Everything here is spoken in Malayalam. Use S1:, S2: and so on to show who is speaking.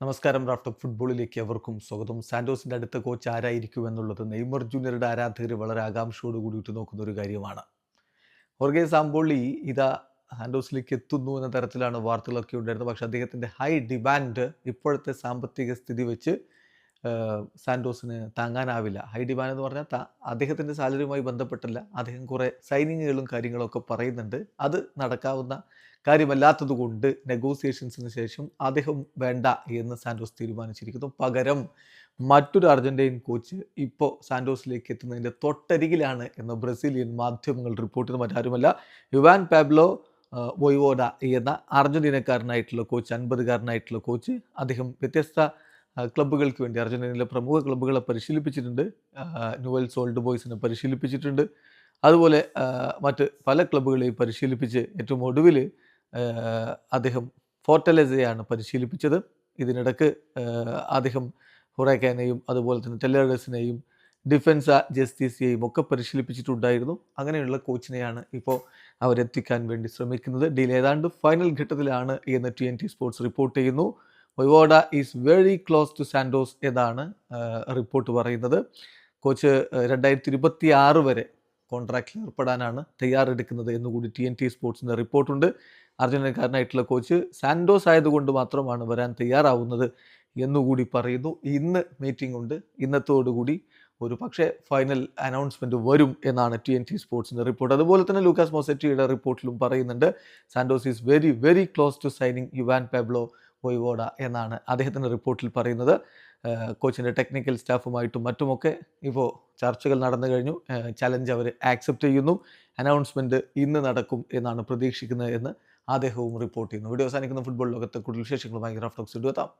S1: നമസ്കാരം റാഫ്റ്റർ ഫുട്ബോളിലേക്ക് അവർക്കും സ്വാഗതം. സാന്റോസിന്റെ അടുത്ത കോച്ച് ആരായിരിക്കും എന്നുള്ളത് നെയ്മർ ജൂനിയറുടെ ആരാധകർ വളരെ ആകാംക്ഷയോട് കൂടി നോക്കുന്ന ഒരു കാര്യമാണ്. ഓർഗേ സാമ്പോളി ഇതാ സാന്റോസിലേക്ക് എത്തുന്നു എന്ന തരത്തിലാണ് വാർത്തകളൊക്കെ ഉണ്ടായിരുന്നത്. പക്ഷേ അദ്ദേഹത്തിന്റെ ഹൈ ഡിമാൻഡ് ഇപ്പോഴത്തെ സാമ്പത്തിക സ്ഥിതി വെച്ച് സാന്റോസിന് താങ്ങാനാവില്ല. ഹൈ ഡിമാൻഡ് എന്ന് പറഞ്ഞാൽ അദ്ദേഹത്തിന്റെ സാലറിയുമായി ബന്ധപ്പെട്ടല്ല. അദ്ദേഹം കുറേ സൈനിങ്ങുകളും കാര്യങ്ങളൊക്കെ പറയുന്നുണ്ട്. അത് നടക്കാവുന്ന കാര്യമല്ലാത്തതുകൊണ്ട് നെഗോസിയേഷൻസിന് ശേഷം അദ്ദേഹം വേണ്ട എന്ന് സാൻഡോസ് തീരുമാനിച്ചിരിക്കുന്നു. പകരം മറ്റൊരു അർജന്റീൻ കോച്ച് ഇപ്പോൾ സാൻഡോസിലേക്ക് എത്തുന്നതിന്റെ തൊട്ടരികിലാണ് എന്ന് ബ്രസീലിയൻ മാധ്യമങ്ങൾ റിപ്പോർട്ട് ചെയ്ത് മറ്റാരുമല്ല യുവാൻ പാബ്ലോ വൊയ്വോഡ എന്ന അർജന്റീനക്കാരനായിട്ടുള്ള കോച്ച് അൻപതുകാരനായിട്ടുള്ള കോച്ച് അദ്ദേഹം വ്യത്യസ്ത ക്ലബ്ബുകൾക്ക് വേണ്ടി. അർജന്റീനയിലെ പ്രമുഖ ക്ലബ്ബുകളെ പരിശീലിപ്പിച്ചിട്ടുണ്ട്. Newel sold ബോയ്സിനെ പരിശീലിപ്പിച്ചിട്ടുണ്ട്. അതുപോലെ മറ്റ് പല ക്ലബ്ബുകളെയും പരിശീലിപ്പിച്ച് ഏറ്റവും ഒടുവിൽ അദ്ദേഹം ഫോർട്ടലൈസയാണ് പരിശീലിപ്പിച്ചത്. ഇതിനിടക്ക് അദ്ദേഹം ഹുറേക്കാനെയും അതുപോലെ തന്നെ ടെല്ലറേഴ്സിനെയും ഡിഫൻസ് ജസ്റ്റിസിയെയും ഒക്കെ പരിശീലിപ്പിച്ചിട്ടുണ്ടായിരുന്നു. അങ്ങനെയുള്ള കോച്ചിനെയാണ് ഇപ്പോൾ അവരെത്തിക്കാൻ വേണ്ടി ശ്രമിക്കുന്നത്. ഡീൽ ഏതാണ്ട് ഫൈനൽ ഘട്ടത്തിലാണ് എന്ന് T N T sports report ചെയ്യുന്നു. Vojvoda is very close to Santos എന്നാണ് റിപ്പോർട്ട് പറയുന്നത്. കോച്ച് രണ്ടായിരത്തി ഇരുപത്തി ആറ് വരെ കോൺട്രാക്റ്റിൽ ഏർപ്പെടാനാണ് തയ്യാറെടുക്കുന്നത് എന്നുകൂടി ടി എൻ ടി സ്പോർട്സിന്റെ റിപ്പോർട്ടുണ്ട്. അർജന്റീനക്കാരനായിട്ടുള്ള കോച്ച് സാൻഡോസ് ആയതുകൊണ്ട് മാത്രമാണ് വരാൻ തയ്യാറാവുന്നത് എന്നുകൂടി പറയുന്നു. ഇന്ന് മീറ്റിംഗ് ഉണ്ട്. ഇന്നത്തോടുകൂടി ഒരു പക്ഷേ ഫൈനൽ അനൗൺസ്മെന്റ് വരും എന്നാണ് ടി എൻ ടി സ്പോർട്സിന്റെ റിപ്പോർട്ട്. അതുപോലെ തന്നെ ലൂക്കാസ് മോസെറ്റിയുടെ റിപ്പോർട്ടിലും പറയുന്നുണ്ട് Santos is very very close to signing Juan Pablo Vojvoda എന്നാണ് അദ്ദേഹത്തിന്റെ റിപ്പോർട്ടിൽ പറയുന്നത്. കോച്ചിന്റെ ടെക്നിക്കൽ സ്റ്റാഫുമായിട്ടും മറ്റുമൊക്കെ ഇപ്പോൾ ചർച്ചകൾ നടന്നു കഴിഞ്ഞു. ചലഞ്ച് അവർ ആക്സെപ്റ്റ് ചെയ്യുന്നു. അനൗൺസ്മെന്റ് ഇന്ന് നടക്കും എന്നാണ് പ്രതീക്ഷിക്കുന്നത് എന്ന് അദ്ദേഹവും റിപ്പോർട്ട് ചെയ്യുന്നു. വീഡിയോ അവസാനിക്കുന്ന. ഫുട്ബോൾ ലോകത്തെ കൂടുതൽ വിശേഷങ്ങളുമായി ഗ്രാഫ്റ്റോക്സ് എടുത്താം